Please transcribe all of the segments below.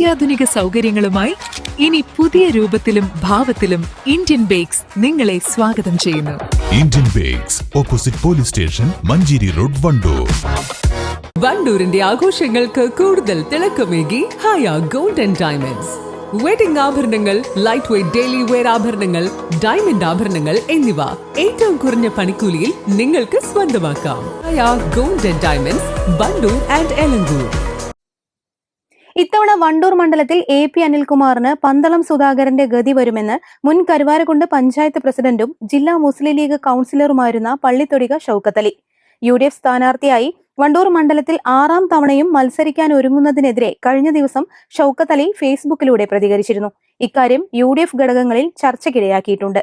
അത്യാധുനിക സൗകര്യങ്ങളുമായി ഇനി പുതിയ രൂപത്തിലും ഭാവത്തിലും ഇന്ത്യൻ ബേക്സ് നിങ്ങളെ സ്വാഗതം ചെയ്യുന്നു. Indian bakes opposite police station Manjeri road Wandoor. വണ്ടൂരിന്റെ ആഘോഷങ്ങൾക്ക് കൂടുതൽ തിളക്കമേകി Haya gold and diamonds wedding ആഭരണങ്ങൾ ലൈറ്റ് വെയ്റ്റ് ഡെയിലി വെയർ ആഭരണങ്ങൾ ഡയമണ്ട് ആഭരണങ്ങൾ എന്നിവ ഏറ്റവും കുറഞ്ഞ പണിക്കൂലിയിൽ നിങ്ങൾക്ക് സ്വന്തമാക്കാം. Haya gold and diamonds Wandoor and Elankur. ഇത്തവണ വണ്ടൂർ മണ്ഡലത്തിൽ എ പി അനിൽകുമാറിന് പന്തളം സുധാകരന്റെ ഗതി വരുമെന്ന് മുൻ കരുവാരക്കുണ്ട് പഞ്ചായത്ത് പ്രസിഡന്റും ജില്ലാ മുസ്ലിം league കൌൺസിലറുമായിരുന്ന Pallithodika Shoukathali. U D F സ്ഥാനാർത്ഥിയായി വണ്ടൂർ മണ്ഡലത്തിൽ ആറാം തവണയും മത്സരിക്കാൻ ഒരുങ്ങുന്നതിനെതിരെ കഴിഞ്ഞ ദിവസം ഷൌക്കത്തലി ഫേസ്ബുക്കിലൂടെ പ്രതികരിച്ചിരുന്നു. ഇക്കാര്യം യു ഡി എഫ് ഘടകങ്ങളിൽ ചർച്ചയ്ക്കിടയാക്കിയിട്ടുണ്ട്.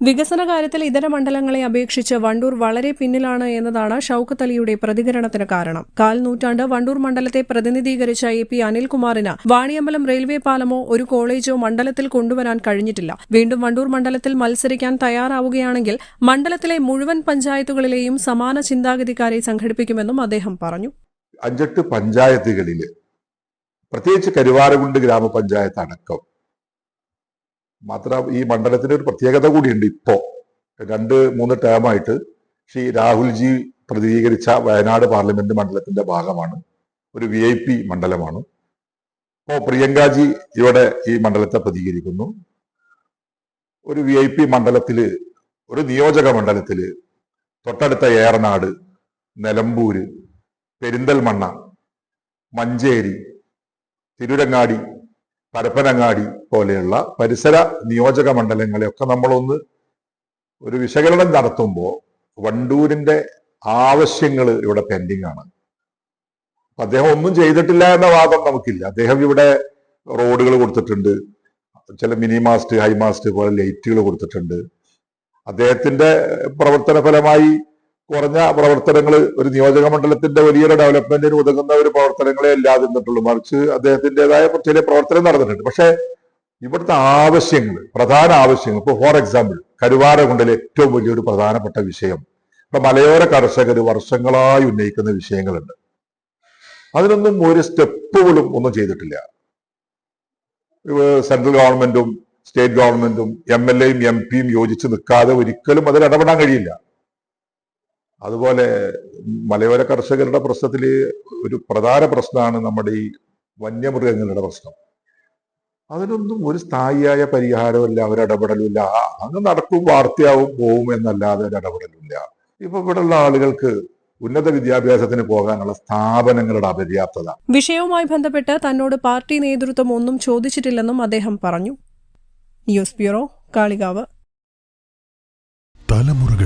വികസന കാര്യത്തിൽ ഇതര മണ്ഡലങ്ങളെ അപേക്ഷിച്ച് വണ്ടൂർ വളരെ പിന്നിലാണ് എന്നതാണ് ഷൌക്കത്ത് അലിയുടെ പ്രതികരണത്തിന് കാരണം. കാൽ നൂറ്റാണ്ട് വണ്ടൂർ മണ്ഡലത്തെ പ്രതിനിധീകരിച്ച എ പി അനിൽകുമാറിന് വാണിയമ്പലം റെയിൽവേ പാലമോ ഒരു കോളേജോ മണ്ഡലത്തിൽ കൊണ്ടുവരാൻ കഴിഞ്ഞിട്ടില്ല. വീണ്ടും വണ്ടൂർ മണ്ഡലത്തിൽ മത്സരിക്കാൻ തയ്യാറാവുകയാണെങ്കിൽ മണ്ഡലത്തിലെ മുഴുവൻ പഞ്ചായത്തുകളിലെയും സമാന ചിന്താഗതിക്കാരെ സംഘടിപ്പിക്കുമെന്നും അദ്ദേഹം പറഞ്ഞു. അഞ്ചെട്ട് പഞ്ചായത്തുകളിൽ പ്രത്യേകിച്ച് കരുവാരകുണ്ട് ഗ്രാമപഞ്ചായത്ത് അടക്കം മാത്രം ഈ മണ്ഡലത്തിന് ഒരു പ്രത്യേകത കൂടിയുണ്ട് ഇപ്പോ രണ്ട് മൂന്ന് ടേമായിട്ട് ശ്രീ രാഹുൽജി പ്രതിനിധീകരിച്ച വയനാട് പാർലമെന്റ് മണ്ഡലത്തിന്റെ ഭാഗമാണ്. ഒരു വി ഐ പി മണ്ഡലമാണ്. ഇപ്പോ പ്രിയങ്കാജി ഇവിടെ ഈ മണ്ഡലത്തെ പ്രതികരിക്കുന്നു. ഒരു വി ഐ പി മണ്ഡലത്തിൽ ഒരു നിയോജക മണ്ഡലത്തിൽ തൊട്ടടുത്ത ഏറനാട് നിലമ്പൂര് പെരിന്തൽമണ്ണ മഞ്ചേരി തിരുരങ്ങാടി പരപ്പനങ്ങാടി പോലെയുള്ള പരിസര നിയോജക മണ്ഡലങ്ങളെയൊക്കെ നമ്മളൊന്ന് ഒരു വിശകലനം നടത്തുമ്പോൾ വണ്ടൂരിന്റെ ആവശ്യങ്ങൾ ഇവിടെ പെൻഡിങ് ആണ്. അദ്ദേഹം ഒന്നും ചെയ്തിട്ടില്ല എന്ന വാദം നമുക്കില്ല. അദ്ദേഹം ഇവിടെ റോഡുകൾ കൊടുത്തിട്ടുണ്ട്. ചില മിനി മാസ്റ്റ് ഹൈ മാസ്റ്റ് പോലെ ലൈറ്റുകൾ കൊടുത്തിട്ടുണ്ട്. അദ്ദേഹത്തിന്റെ പ്രവർത്തന ഫലമായി കുറഞ്ഞ പ്രവർത്തനങ്ങൾ ഒരു നിയോജക മണ്ഡലത്തിന്റെ വലിയൊരു ഡെവലപ്മെന്റിന് ഉതകുന്ന ഒരു പ്രവർത്തനങ്ങളെ അല്ലാതിരുന്നിട്ടുള്ളൂ മറിച്ച് അദ്ദേഹത്തിന്റെതായ ചില പ്രവർത്തനം നടന്നിട്ടുണ്ട്. പക്ഷേ ഇവിടുത്തെ ആവശ്യങ്ങൾ പ്രധാന ആവശ്യങ്ങൾ ഇപ്പൊ ഫോർ എക്സാമ്പിൾ കരുവാരകുണ്ടിലെ ഏറ്റവും വലിയൊരു പ്രധാനപ്പെട്ട വിഷയം. ഇപ്പൊ മലയോര കർഷകർ വർഷങ്ങളായി ഉന്നയിക്കുന്ന വിഷയങ്ങളുണ്ട്. അതിനൊന്നും ഒരു സ്റ്റെപ്പുകളും ഒന്നും ചെയ്തിട്ടില്ല. സെൻട്രൽ ഗവൺമെന്റും സ്റ്റേറ്റ് ഗവൺമെന്റും എം എൽ എയും എം പിയും യോജിച്ച് നിൽക്കാതെ ഒരിക്കലും അതിൽ ഇടപെടാൻ കഴിയില്ല. അതുപോലെ മലയോര കർഷകരുടെ പ്രശ്നത്തിൽ ഒരു പ്രധാന പ്രശ്നമാണ് നമ്മുടെ ഈ വന്യമൃഗങ്ങളുടെ പ്രശ്നം. അതിനൊന്നും ഒരു സ്ഥായിയായ പരിഹാരമില്ല ഒരു ആ, അങ്ങ് നടക്കും വാർത്തയാവും പോവും എന്നല്ലാതെ ഒരു ഇടപെടലുമില്ല. ഇപ്പൊ ഇവിടെയുള്ള ആളുകൾക്ക് ഉന്നത വിദ്യാഭ്യാസത്തിന് പോകാനുള്ള സ്ഥാപനങ്ങളുടെ അപര്യാപ്തത. വിഷയവുമായി ബന്ധപ്പെട്ട് തന്നോട് പാർട്ടി നേതൃത്വം ഒന്നും ചോദിച്ചിട്ടില്ലെന്നും അദ്ദേഹം പറഞ്ഞു. News bureau Kalikavu.